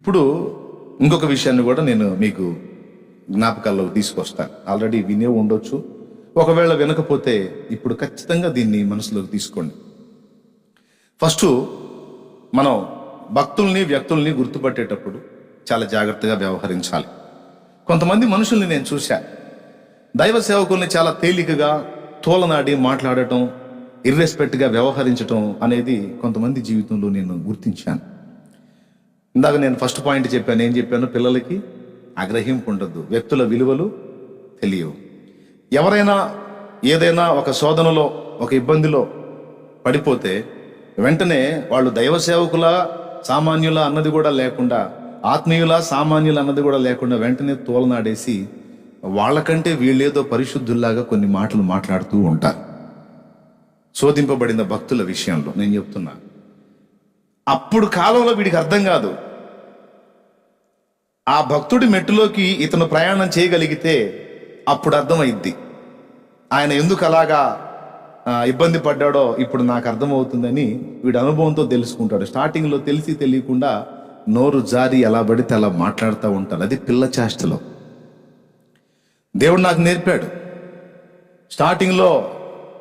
ఇప్పుడు ఇంకొక విషయాన్ని కూడా నేను మీకు జ్ఞాపకాల్లో తీసుకొస్తాను. ఆల్రెడీ వినే ఉండొచ్చు. ఒకవేళ వినకపోతే ఇప్పుడు ఖచ్చితంగా దీన్ని మనసులోకి తీసుకోండి. ఫస్ట్ మనం భక్తుల్ని వ్యక్తుల్ని గుర్తుపట్టేటప్పుడు చాలా జాగ్రత్తగా వ్యవహరించాలి. కొంతమంది మనుషుల్ని నేను చూశా. దైవ సేవకుల్ని చాలా తేలికగా తోలనాడి మాట్లాడటం ఇర్రెస్పెక్ట్గా వ్యవహరించటం అనేది కొంతమంది జీవితంలో నేను గుర్తించాను. ఇందాక నేను ఫస్ట్ పాయింట్ చెప్పాను. ఏం చెప్పాను? పిల్లలకి ఆగ్రహింపు ఉండద్దు వ్యక్తుల విలువలు తెలియవు. ఎవరైనా ఏదైనా ఒక శోధనలో ఒక ఇబ్బందిలో పడిపోతే వెంటనే వాళ్ళు దైవ సేవకుల సామాన్యుల అన్నది కూడా లేకుండా ఆత్మీయుల సామాన్యుల అన్నది కూడా లేకుండా వెంటనే తోలనాడేసి వాళ్ళకంటే వీళ్ళేదో పరిశుద్ధుల్లాగా కొన్ని మాటలు మాట్లాడుతూ ఉంటారు. శోధింపబడిన భక్తుల విషయంలో నేను చెప్తున్నాను అప్పుడు కాలంలో వీడికి అర్థం కాదు. ఆ భక్తుడి మెట్టులోకి ఇతను ప్రయాణం చేయగలిగితే అప్పుడు అర్థమైద్ది. ఆయన ఎందుకు అలాగా ఇబ్బంది పడ్డాడో ఇప్పుడు నాకు అర్థమవుతుందని వీడి అనుభవంతో తెలుసుకుంటాడు. స్టార్టింగ్లో తెలిసి తెలియకుండా నోరు జారి ఎలా పడితే అలా మాట్లాడుతూ ఉంటాడు. అది పిల్ల చేష్టలో. దేవుడు నాకు నేర్పాడు. స్టార్టింగ్లో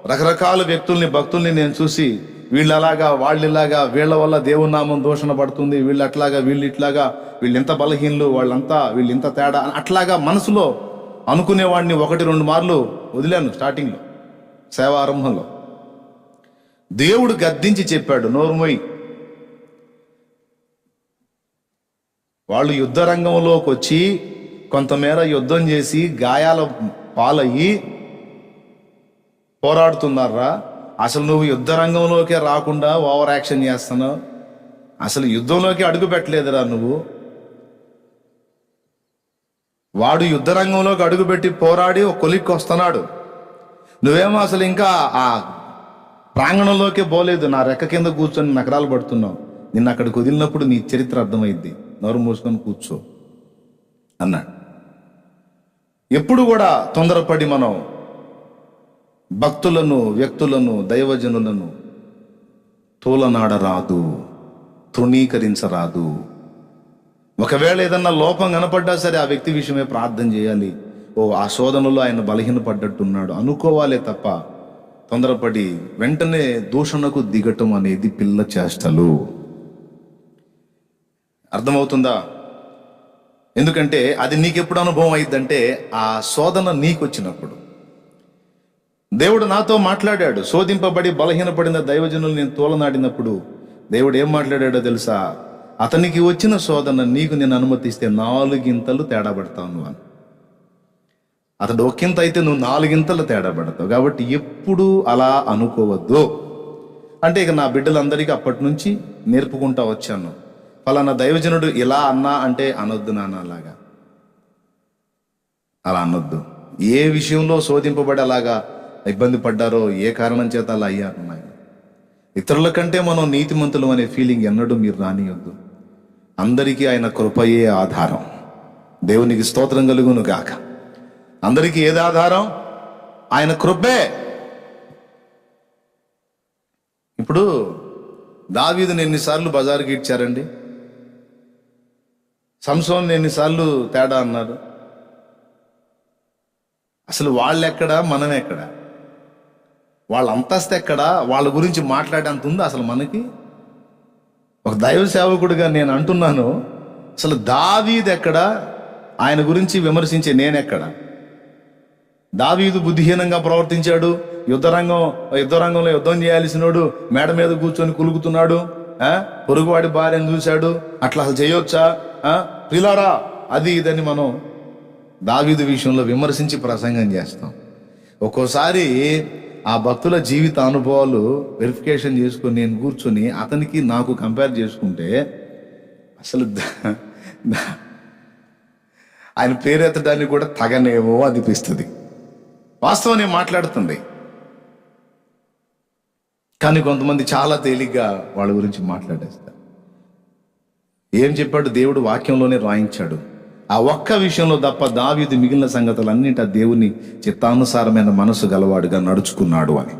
రకరకాల వ్యక్తుల్ని భక్తుల్ని నేను చూసి వీళ్ళు అలాగా వాళ్ళు ఇలాగా వీళ్ళ వల్ల దేవుని నామం దూషణ పడుతుంది వీళ్ళు అట్లాగా వీళ్ళు ఇట్లాగా వీళ్ళు ఇంత బలహీనలు వాళ్ళంతా వీళ్ళు ఇంత తేడా అని అట్లాగా మనసులో అనుకునేవాడిని ఒకటి రెండు మార్లు వదిలాను స్టార్టింగ్లో సేవారంభంలో దేవుడు గద్దించి చెప్పాడు నోరుమొయ్ వాళ్ళు యుద్ధ రంగంలోకి వచ్చి కొంతమేర యుద్ధం చేసి గాయాల పాలయ్యి పోరాడుతున్నారా? అసలు నువ్వు యుద్ధ రంగంలోకే రాకుండా ఓవర్ యాక్షన్ చేస్తున్నావు? అసలు యుద్ధంలోకి అడుగు పెట్టలేదురా నువ్వు. వాడు యుద్ధ రంగంలోకి అడుగుపెట్టి పోరాడి ఒక కొలిక్కి వస్తున్నాడు. నువ్వేమో అసలు ఇంకా ఆ ప్రాంగణంలోకే పోలేదు నా రెక్క కింద కూర్చొని నకరాలు పడుతున్నావు. నిన్న అక్కడికి వదిలినప్పుడు నీ చరిత్ర అర్థమైద్ది. నోరు మూసుకొని కూర్చో అన్నాడు. ఎప్పుడు కూడా తొందరపడి మనం భక్తులను వ్యక్తులను దైవజనులను తోలనాడరాదు తృణీకరించరాదు. ఒకవేళ ఏదన్నా లోపం కనపడ్డా సరే ఆ వ్యక్తి విషయమే ప్రార్థన చేయాలి. ఓ ఆ శోధనలో ఆయన బలహీనపడ్డట్టున్నాడు. అనుకోవాలే తప్ప తొందరపడి వెంటనే దూషణకు దిగటం అనేది పిల్ల చేష్టలు. అర్థమవుతుందా? ఎందుకంటే అది నీకెప్పుడు అనుభవం అయిందంటే ఆ శోధన నీకు వచ్చినప్పుడు దేవుడు నాతో మాట్లాడాడు. శోధింపబడి బలహీనపడిన దైవజనులు నేను తోలనాడినప్పుడు దేవుడు ఏం మాట్లాడాడో తెలుసా? అతనికి వచ్చిన శోధన నీకు నేను అనుమతిస్తే నాలుగింతలు తేడా పడతావు అని. అతడు ఒక్కింత అయితే నువ్వు నాలుగింతలు తేడా పడతావు కాబట్టి ఎప్పుడు అలా అనుకోవద్దు. అంటే ఇక నా బిడ్డలందరికీ అప్పటి నుంచి నేర్పుకుంటా వచ్చాను. ఫలానా దైవజనుడు ఇలా అన్నా అంటే అనొద్దు నాన్న అలాగా. అలా అనొద్దు. ఏ విషయంలో శోధింపబడేలాగా అలాగా ఇబ్బంది పడ్డారో ఏ కారణం చేత అలా అయ్యారు నాయన ఇతరుల కంటే మనం నీతిమంతులు అనే ఫీలింగ్ ఎన్నడూ మీరు రానియొద్దు. అందరికీ ఆయన కృపయే ఆధారం. దేవునికి స్తోత్రం కలుగును గాక. అందరికీ ఏది ఆధారం? ఆయన కృపే. ఇప్పుడు దావీదుని ఎన్నిసార్లు బజారుకి ఇచ్చారండి? సంసోన్ ఎన్నిసార్లు తేడా అన్నారు? అసలు వాళ్ళెక్కడా? మనం ఎక్కడ వాళ్ళ అంతస్తు ఎక్కడ? వాళ్ళ గురించి మాట్లాడేంత ఉందా అసలు మనకి? ఒక దైవ సేవకుడిగా నేను అంటున్నాను అసలు దావీద్ ఎక్కడ? ఆయన గురించి విమర్శించే నేనెక్కడ దావీదు బుద్ధిహీనంగా ప్రవర్తించాడు యుద్ధరంగం యుద్ధరంగంలో యుద్ధం చేయాల్సినోడు మేడ మీద కూర్చొని కులుకుతున్నాడు పొరుగువాడి భార్యను చూశాడు అట్లా అసలు చేయొచ్చా? ఆ? అది ఇదని మనం దావీదు విషయంలో విమర్శించి ప్రసంగం చేస్తాం. ఒక్కోసారి ఆ భక్తుల జీవిత అనుభవాలు వెరిఫికేషన్ చేసుకొని నేను కూర్చొని అతనికి నాకు కంపేర్ చేసుకుంటే అసలు ఆయన పేరెత్తడానికి కూడా తగనేమో అనిపిస్తుంది. వాస్తవం నేను మాట్లాడుతుంది. కానీ కొంతమంది చాలా తేలిగ్గా వాళ్ళ గురించి మాట్లాడేస్తారు. ఏం చెప్పాడు? దేవుడు వాక్యంలోనే రాయించాడు. ఆ ఒక్క విషయంలో తప్ప దావీదు మిగిలిన సంగతులన్నింటి ఆ దేవుని చిత్తానుసారమైన మనసు గలవాడుగా నడుచుకున్నాడు అని.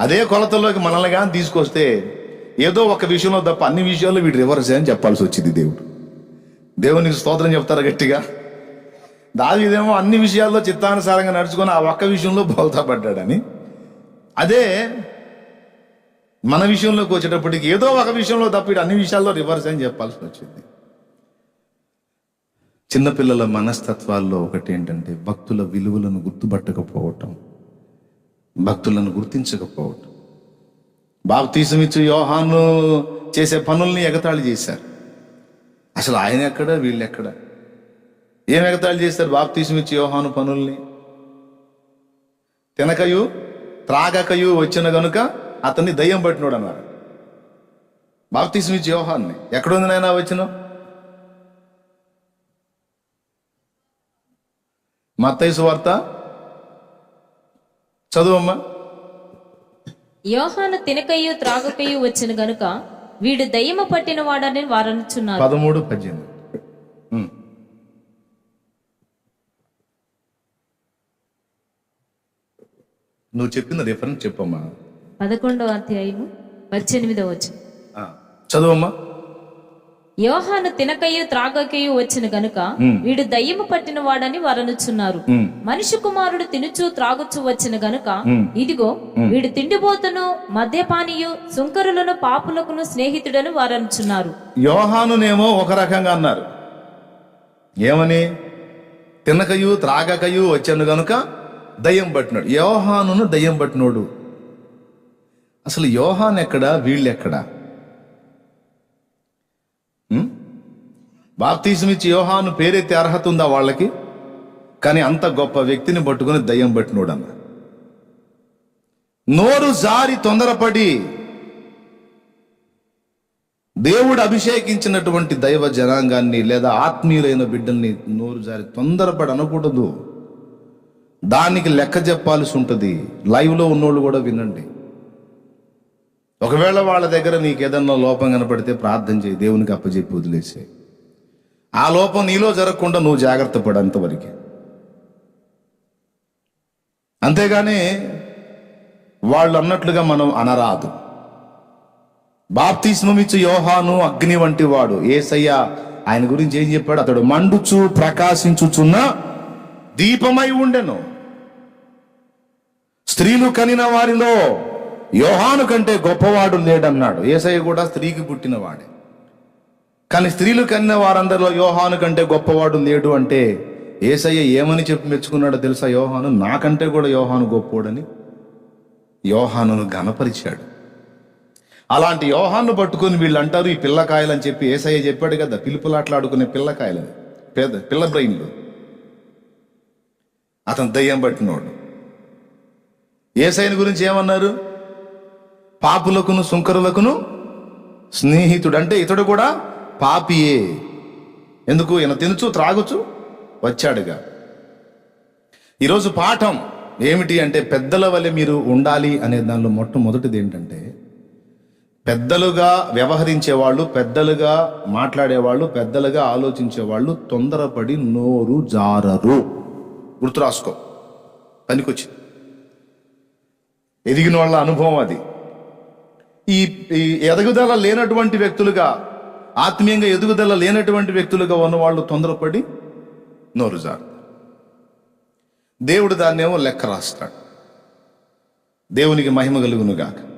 అదే కొలతలోకి మనల్ని కానీ తీసుకొస్తే ఏదో ఒక విషయంలో తప్ప అన్ని విషయాల్లో వీడు రివర్స్ అని చెప్పాల్సి వచ్చింది దేవుడు. దేవునికి స్తోత్రం చెప్తారు గట్టిగా? దావీదేమో అన్ని విషయాల్లో చిత్తానుసారంగా నడుచుకొని ఆ ఒక్క విషయంలో బోల్తా అదే మన విషయంలోకి వచ్చేటప్పటికి ఏదో ఒక విషయంలో తప్ప అన్ని విషయాల్లో రివర్స్ అని చెప్పాల్సి వచ్చింది. చిన్నపిల్లల మనస్తత్వాల్లో ఒకటి ఏంటంటే భక్తుల విలువలను గుర్తుపట్టకపోవటం భక్తులను గుర్తించకపోవటం. బాప్తీసం ఇచ్చి యోహాను చేసే పనుల్ని ఎగతాళి చేశారు. అసలు ఆయన ఎక్కడ వీళ్ళు ఎక్కడ? ఏం ఎగతాళి చేస్తారు బాప్తీసమిచ్చి యోహాను పనుల్ని? తినకయు త్రాగకయు వచ్చిన గనుక అతన్ని దయ్యం పట్టినోడు అన్నారు బాప్తీసమిచ్చి యోహాన్ని. ఎక్కడుంది నాయన వచ్చిన మత్తైసు వార్త. చదువమ్మా. యోహాను తినకయు త్రాగకయు వచ్చిన గనుక వీడు దయ్యము పట్టిన వాడని వారనుచున్నారు. పదమూడు పద్దెనిమిది. నువ్వు చెప్పిన రిఫరెన్స్ చెప్పమ్మా. పదకొండవ అధ్యాయము పద్దెనిమిదవ వచ్చు చదువమ్మా. యోహాను తినకయు త్రాగకయు వచ్చిన గనుక వీడు దయ్యము పట్టిన వాడని వరనుచున్నారు. ఉమ్. మనిషి కుమారుడు తినుచు త్రాగుచు వచ్చిన గనుక ఇదిగో వీడు తిండిపోతును మద్యపానీయు సుంకరులను పాపులకును స్నేహితుడని వారనుచున్నారు. యోహానునేమో ఒక రకంగా అన్నారు. ఏమని? తినకయు త్రాగకయు వచ్చాను గనుక దయ్యం పట్టినాడు. యోహానును దయ్యం పట్టినోడు. అసలు యోహాన్ ఎక్కడా వీళ్ళెక్కడా? బాప్తీసమిచ్చి యోహాను పేరెత్తే అర్హత ఉందా వాళ్ళకి? కానీ అంత గొప్ప వ్యక్తిని పట్టుకుని దయ్యం పట్టినోడు అన్న నోరు జారి తొందరపడి దేవుడు అభిషేకించినటువంటి దైవ జనాంగాన్ని లేదా ఆత్మీయులైన బిడ్డల్ని నోరు జారి తొందరపడి అనకూడదు. దానికి లెక్క చెప్పాల్సి ఉంటుంది. లైవ్లో ఉన్నోళ్ళు కూడా వినండి. ఒకవేళ వాళ్ళ దగ్గర నీకు ఏదన్నా లోపం కనపడితే ప్రార్థన చేయి. దేవునికి అప్పచెప్పి వదిలేసే ఆ లోపం నీలో జరగకుండా నువ్వు జాగ్రత్త పడు అంతవరకు. అంతేగాని వాళ్ళు అన్నట్లుగా మనం అనరాదు. బాప్తిస్మమిచ్చు యోహాను అగ్ని వంటి వాడు. ఏసయ్య ఆయన గురించి ఏం చెప్పాడు? అతడు మండుచు ప్రకాశించుచున్న దీపమై ఉండెను. స్త్రీలు కనిన వారిలో యోహాను కంటే గొప్పవాడు లేడన్నాడు. ఏసయ్య కూడా స్త్రీకి పుట్టినవాడే కానీ స్త్రీలు కనిన వారందరిలో యోహాను కంటే గొప్పవాడు లేడు అంటే ఏసయ్య ఏమని చెప్పి మెచ్చుకున్నాడో తెలుసా? యోహాను నాకంటే కూడా యోహాను గొప్పోడని యోహానును ఘనపరిచాడు. అలాంటి యోహాను పట్టుకొని వీళ్ళు అంటారు ఈ పిల్లకాయలు అని చెప్పి ఏసయ్య చెప్పాడు కదా పిలుపులాట్లాడుకునే పిల్లకాయలు పేద పిల్ల బ్రెయిన్లు. అతను దయ్యం పట్టినోడు. ఏసైని గురించి ఏమన్నారు? పాపులకును సుంకరులకును స్నేహితుడు. అంటే ఇతడు కూడా పాపియే. ఎందుకు? ఈయన తినుచు త్రాగుచు? వచ్చాడుగా. ఈరోజు పాఠం ఏమిటి అంటే పెద్దల వలె మీరు ఉండాలి అనే దానిలో మొట్టమొదటిది ఏంటంటే పెద్దలుగా వ్యవహరించే వాళ్ళు పెద్దలుగా మాట్లాడేవాళ్ళు పెద్దలుగా ఆలోచించే వాళ్ళు తొందరపడి నోరు జారరు. గుర్తు రాసుకో పనికొచ్చి ఎదిగిన వాళ్ళ అనుభవం అది. ఈ ఈ ఎదుగుదల లేనటువంటి వ్యక్తులుగా ఆత్మీయంగా ఎదుగుదల లేనటువంటి వ్యక్తులుగా ఉన్నవాళ్ళు తొందరపడి నోరు జారు దేవుడు దాన్నేమో లెక్క రాస్తాడు. దేవునికి మహిమ కలుగునుగాక.